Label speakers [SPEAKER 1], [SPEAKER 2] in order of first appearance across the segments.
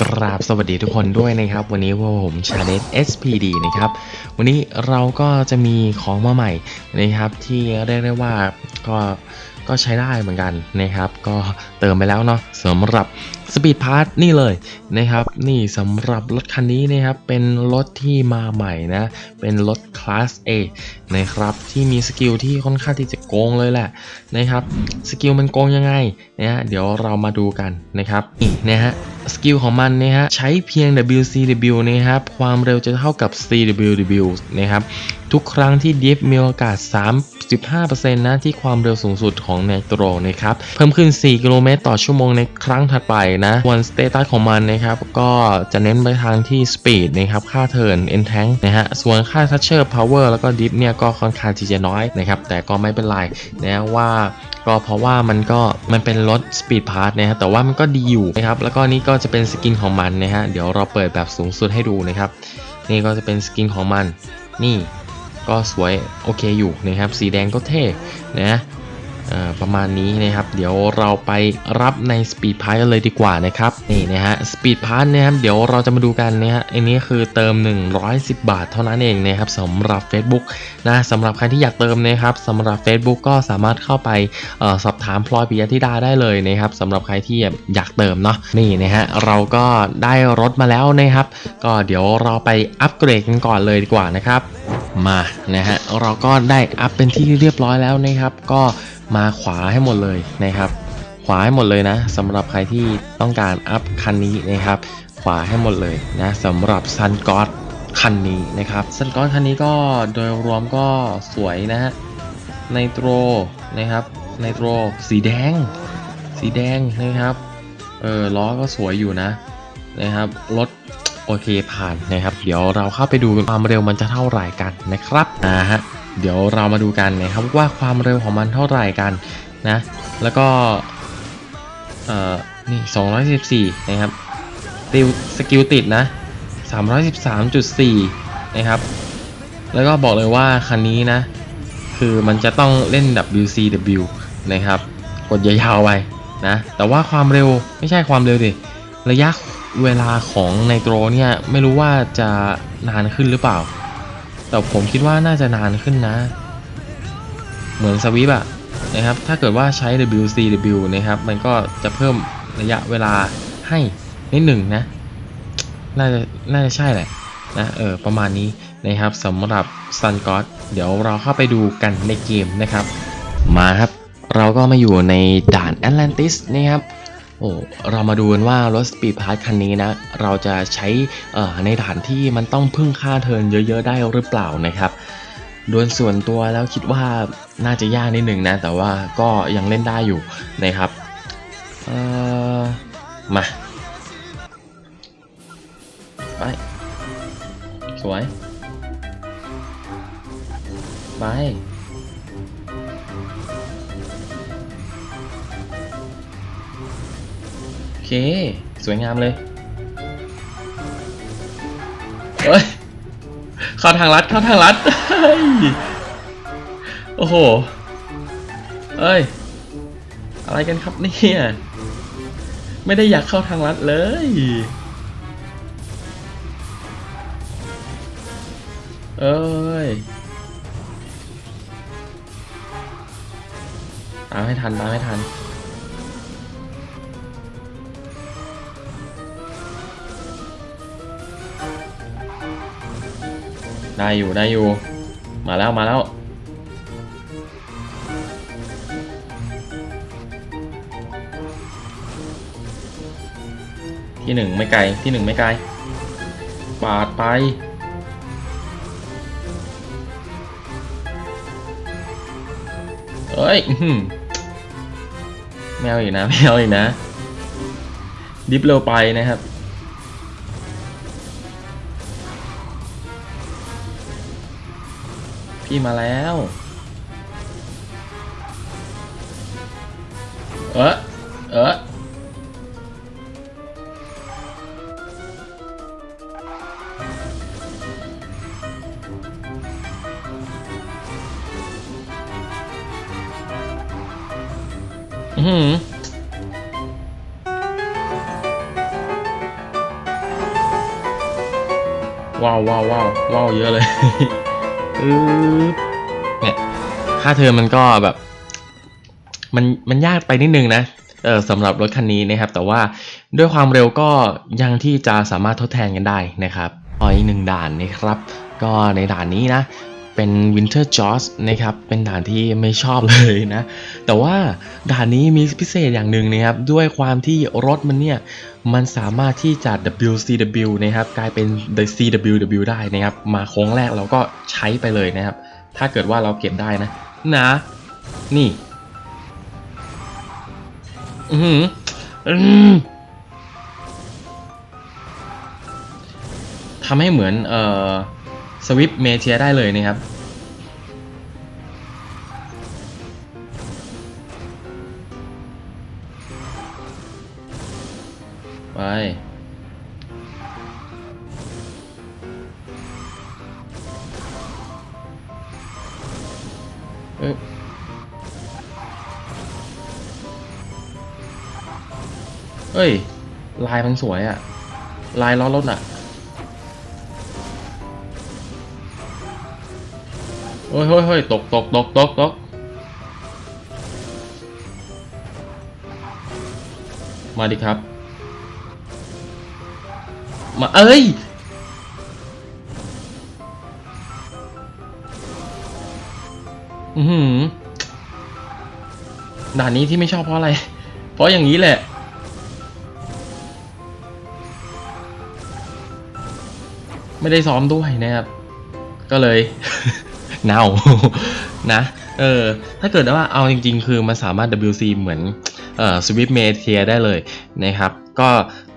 [SPEAKER 1] กราบสวัสดีทุกคนด้วยนะครับ วันนี้พวกผมชาเนต SPD นะครับ วันนี้เราก็จะมีของมาใหม่นะครับ ที่เรียกได้ว่าก็ก็ใช้ได้เหมือนกันนะครับ ก็เติมไปแล้วเนาะสำหรับ Speed Pass นี่เลยนะครับ นี่สำหรับรถคันนี้นะครับ เป็นรถที่มาใหม่นะ เป็นรถคลาส A นะครับ ที่มีสกิลที่ค่อนข้างที่จะโกงเลยแหละนะครับ สกิลมันโกงยังไงนะฮะเดี๋ยวเรามาดูกันนะครับนี่นะฮะสกิลของมันนะฮะใช้เพียง WCW นะครับ ความเร็วจะเท่ากับ CWW นะครับ ทุกครั้งที่ดิฟมีโอกาส 35%นะที่ความเร็วสูงสุดของเนโตรนะครับ เพิ่มขึ้น 4 กิโลเมตรต่อชั่วโมงในครั้งถัดไปนะส่วนสเตตัสของมันนะครับ ก็จะเน้นไปทางที่ Speed นะครับ ค่าเทิร์น e n t a n k นะฮะ ส่วนค่า Toucher Power แล้วก็ดิฟเนี่ยก็ค่อนข้างที่จะน้อยนะครับ แต่ก็ไม่เป็นไรนะว่าก็เพราะว่ามันก็มันเป็นรถ Speed Pass นะฮะ แต่ว่ามันก็ดีอยู่นะครับ แล้วก็นี่ก็จะเป็นสกินของมันนะฮะ เดี๋ยวเราเปิดแบบสูงสุดให้ดูนะครับ นี่ก็จะเป็นสกินของมัน นี่ก็สวยโอเคอยู่นะครับ สีแดงก็เท่นะเอ่อ ประมาณนี้นะครับ เดี๋ยวเราไปรับใน Speed p a s กันเลยดีกว่านะครับนี่นะฮะ Speed Pass นะครับเดี๋ยวเราจะมาดูกันนะฮะอันนี้คือเติม 110 บาทเท่านั้นเองนะครับสำหรับ Facebook นะสำหรับใครที่อยากเติมนะครับสำหรับ Facebook ก็สามารถเข้าไปออสอบถามพลอยปิยธิดาได้เลยนะครับสำหรับใครที่อยากเติมเนาะนี่นะฮะเราก็ได้รถมาแล้วนะครับ ก็เดี๋ยวเราไปอัปเกรดกันก่อนเลยดีกว่านะครับมานะฮะเราก็ได้อัพเป็นที่เรียบร้อยแล้วนะครับ ก็ มาขวาให้หมดเลยนะครับ ขวาให้หมดเลยนะสำหรับใครที่ต้องการอัพคันนี้นะครับ ขวาให้หมดเลยนะสำหรับซันกอ t คันนี้นะครับซันกอ t คันนี้ก็โดยรวมก็สวยนะฮะไนโตรนะครับไนโตรสีแดง สีแดงนะครับเออล้อก็สวยอยู่นะนะครับรถโอเคผ่านนะครับ เดี๋ยวเราเข้าไปดูความเร็วมันจะเท่าไหร่กันนะครับนะฮะ เดี๋ยวเรามาดูกันนะครับว่าความเร็วของมันเท่าไหร่กันนะ แล้วก็เอ่อนี่214นะครับติวสกิลติดนะ 313.4 นะครับ แล้วก็บอกเลยว่าคันนี้นะ คือมันจะต้องเล่น WCW นะครับ กดยาวๆไปนะ แต่ว่าความเร็วไม่ใช่ความเร็วดิ ระยะเวลาของไนโตรเนี่ย ไม่รู้ว่าจะนานขึ้นหรือเปล่า แต่ผมคิดว่าน่าจะนานขึ้นนะ เหมือนสวิปอะนะครับ ถ้าเกิดว่าใช้ WCW นะครับ มันก็จะเพิ่มระยะเวลาให้นิดหนึ่งนะ น่าจะ น่าจะใช่แหละนะ เออ ประมาณนี้นะครับสำหรับ Sun God เดี๋ยวเราเข้าไปดูกันในเกมนะครับ มาครับ เราก็มาอยู่ในด่าน Atlantis นะครับ อ้เรามาดูกันว่ารถ Speed Pass คันนี้นะ เราจะใช้ในด่านที่มันต้องพึ่งค่าเทินเยอะๆ ได้หรือเปล่านะครับ โดยส่วนตัวแล้วคิดว่าน่าจะยากนิดหนึ่งนะ แต่ว่าก็ยังเล่นได้อยู่นะครับมาไปสวยไป สวยงามเลยเฮ้ยเข้าทางลัดเข้าทางลัดโอ้โหเอ้ย อะไรกันครับเนี่ยไม่ได้อยากเข้าทางลัดเลย เอ้ย ตามให้ทัน ตามให้ทัน ได้อยู่ได้อยู่ มาแล้วมาแล้ว ที่หนึ่งไม่ไกลที่หนึ่งไม่ไกลปาดไปเอ้ยอื้อหือไม่เอาอีกนะไม่เอาอีกนะ ดิฟเร็วไปนะครับ พี่มาแล้ว เออเอออือหือว้าวว้าวว้าวว้าวเยอะเลย เนี่ยค่าเทอมมันก็แบบ มันมันยากไปนิดนึงนะเออสำหรับรถคันนี้นะครับ แต่ว่าด้วยความเร็วก็ยังที่จะสามารถทดแทนกันได้นะครับออีกหนึ่งด่านนะครับ ก็ในด่านนี้นะ เป็น Winter Jaws นะครับ เป็นด่านที่ไม่ชอบเลยนะ แต่ว่าด่านนี้มีพิเศษอย่างหนึ่งนะครับ ด้วยความที่รถมันเนี่ย มันสามารถที่จะ WCW นะครับ กลายเป็น The CWW ได้นะครับ มาโค้งแรกเราก็ใช้ไปเลยนะครับ ถ้าเกิดว่าเราเก็บได้นะ นะ นี่ อือหืออืมทำให้เหมือน เอ่อ สวิปเมเทียได้เลยนะครับ ไปเอ้ยเฮ้ย ลายมันสวยอะลายล้อรถอะ ฮ้ยเฮ้ยเฮ้ยตกตกตกตกตกมาดิครับ มาเอ้ยอือหือด่านนี้ที่ไม่ชอบเพราะอะไร เพราะอย่างนี้แหละ ไม่ได้ซ้อมด้วยนะครับ ก็เลย เน่านะ เออ ถ้าเกิดว่าเอาจริง ๆ คือมันสามารถ WC เหมือนเอ่อ Swift m e t i a ได้เลยนะครับ ก็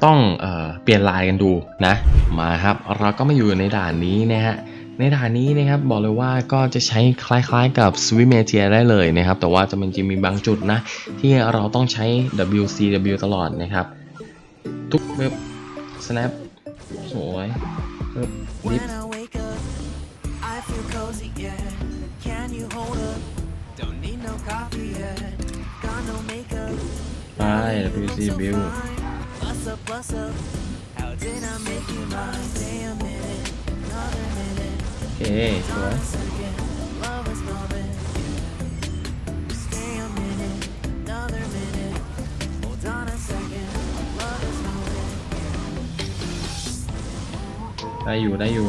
[SPEAKER 1] ต้องเอ่อเปลี่ยนลายกันดูนะ มาครับ เราก็มาอยู่ในด่านนี้นะฮะในด่านนี้นะครับบอกเลยว่าก็จะใช้คล้ายๆกับ s w i m m e t i a ได้เลยนะครับ แต่ว่าจะมันจะมีบางจุดนะ ที่เราต้องใช้ WCW ตลอดนะครับ ทุกเว็บ snap สวยเว็บลิฟ WCW
[SPEAKER 2] Bust up, bust up. How did I make you mine? Stay a minute, another minute.
[SPEAKER 1] โอเค สวย
[SPEAKER 2] A second, love is moment. Stay a minute, another minute. Hold on a second, love is moment.
[SPEAKER 1] ได้อยู่ได้อยู่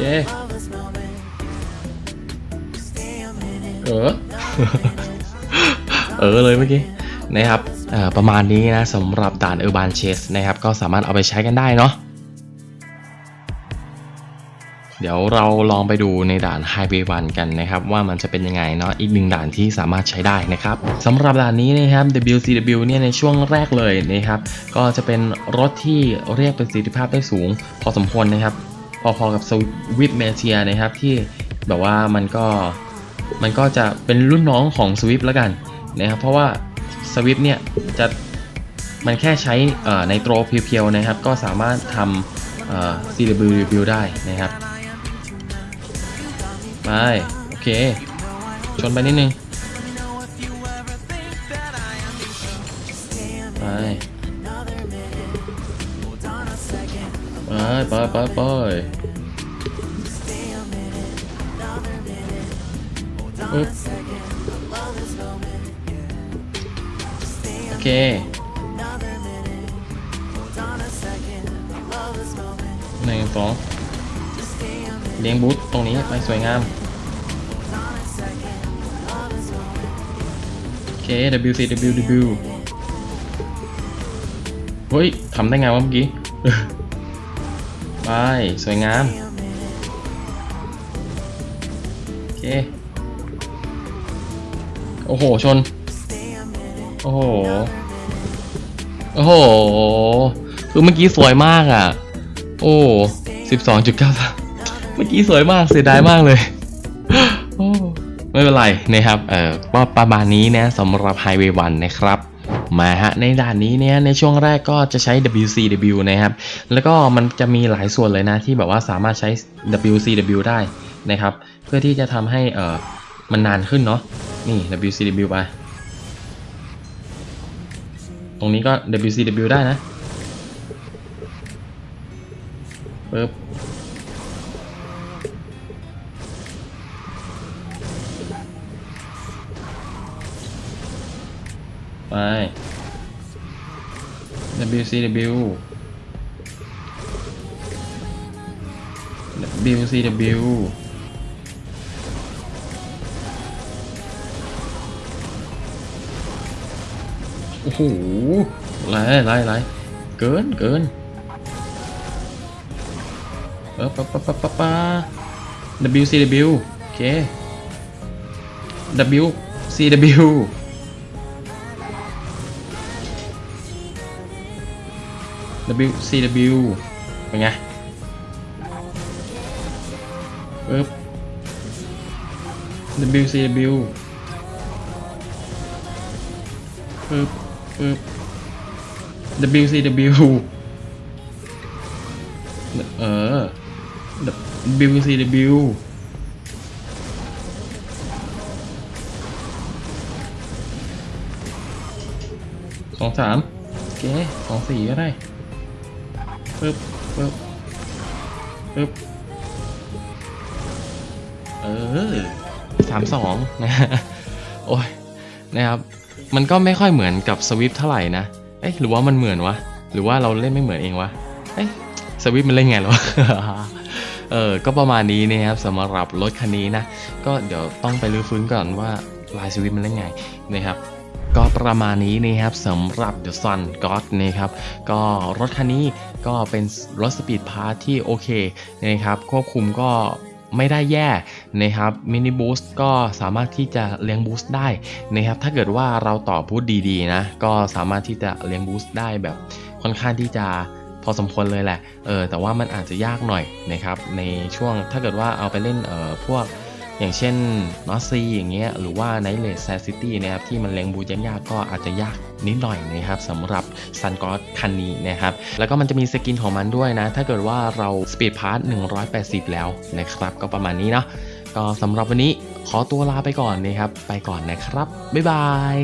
[SPEAKER 1] เค
[SPEAKER 2] Love is moment. Stay a minute,
[SPEAKER 1] เออ
[SPEAKER 2] another minute.
[SPEAKER 1] เออเลยเมื่อกี้นะครับเอ่อประมาณนี้นะสำหรับด่าน Urban Chase นะครับ ก็สามารถเอาไปใช้กันได้เนาะเดี๋ยวเราลองไปดูในด่าน Highway 1กันนะครับ ว่ามันจะเป็นยังไงเนาะอีกหนึ่งด่านที่สามารถใช้ได้นะครับสำหรับด่านนี้นะครับ WCW เนี่ยในช่วงแรกเลยนะครับ ก็จะเป็นรถที่เรียกประสิทธิภาพได้สูง พอสมควรนะครับ พอๆกับ Swift m a t i a นะครับที่แบบว่ามันก็มันก็จะเป็นรุ่นน้องของ Swift แล้วกันนะครับเพราะว่า Swift เนี่ยจะมันแค่ใช้ในโตรเพียวๆนะครับ ก็สามารถทำเอ่อ CW review ได้นะครับไปโอเค ชนไปนิดนึงไป ไปไปไปไปโอเคหนึ่งสองเลี้ยงบูธตรงนี้ไปสวยงาม โอเค WCWW เฮ้ยทำได้ไงวะเมื่อกี้ ไปสวยงาม
[SPEAKER 2] โอ
[SPEAKER 1] เค โอ้โห ชน โอ้โห โอ้โห คือเมื่อกี้สวยมากอะ โอ้สิบสองจุดเก้าเมื่อกี้สวยมาก เสียดายมากเลย ไม่เป็นไรนะครับ เอ่อก็ประมาณนี้นะสำหรับ Highway 1 นะครับ มาฮะ ในด่านนี้เนี่ยในช่วงแรกก็จะใช้ WCW นะครับ แล้วก็มันจะมีหลายส่วนเลยนะ ที่แบบว่าสามารถใช้ WCW ได้นะครับ เพื่อที่จะทำให้เอ่อมันนานขึ้นเนาะ นี่ WCW ไป ตรงนี้ก็ WCW ได้นะปึ๊บ ไป WCW WCW โอ้โหไล่ไล่ไล่เกินเกินเออปะปะปะปะปะ WCW โอเค WCW เป็นไงปึ๊บ WCW ปึ๊บปึ๊บ WCW เออ WCW สองสามโอเคสองสี่ก็ได้ ปึ๊บปึ๊บปึ๊บเออสามสองนะโอ้ยนะครับ มันก็ไม่ค่อยเหมือนกับสวิฟเท่าไหร่นะ เอ๊ะหรือว่ามันเหมือนวะ หรือว่าเราเล่นไม่เหมือนเองวะ เอ๊ะสวิฟมันเล่นไงหรอเออ ก็ประมาณนี้นะครับสำหรับรถคันนี้นะ ก็เดี๋ยวต้องไปรื้อฟื้นก่อนว่าลายสวิฟมันเล่นไงนะครับ ก็ประมาณนี้นะครับสำหรับ The Sun God นะครับก็รถคันนี้ก็เป็นรถสปีดพาร์ทที่โอเคนะครับควบคุมก็ไม่ได้แย่นะครับมินิบูสต์ก็สามารถที่จะเลี้ยงบูสต์ได้นะครับถ้าเกิดว่าเราต่อบูสต์ดีๆนะก็สามารถที่จะเลี้ยงบูสต์ได้แบบค่อนข้างที่จะพอสมควรเลยแหละเออแต่ว่ามันอาจจะยากหน่อยนะครับในช่วงถ้าเกิดว่าเอาไปเล่นเอ่อพวก อย่างเช่นนอสซีอย่างเงี้ยหรือว่าไนเลสแซซิตี้นะครับที่มันเลี้ยงบูยากๆก็อาจจะยากนิดหน่อยนะครับสำหรับซันกอ d คันนี้นะครับแล้วก็มันจะมีสกินของมันด้วยนะ ถ้าเกิดว่าเราสปีดพาร์ท180 แล้วนะครับก็ประมาณนี้เนาะก็สำหรับวันนี้ขอตัวลาไปก่อนนะครับ ไปก่อนนะครับ บ๊ายบาย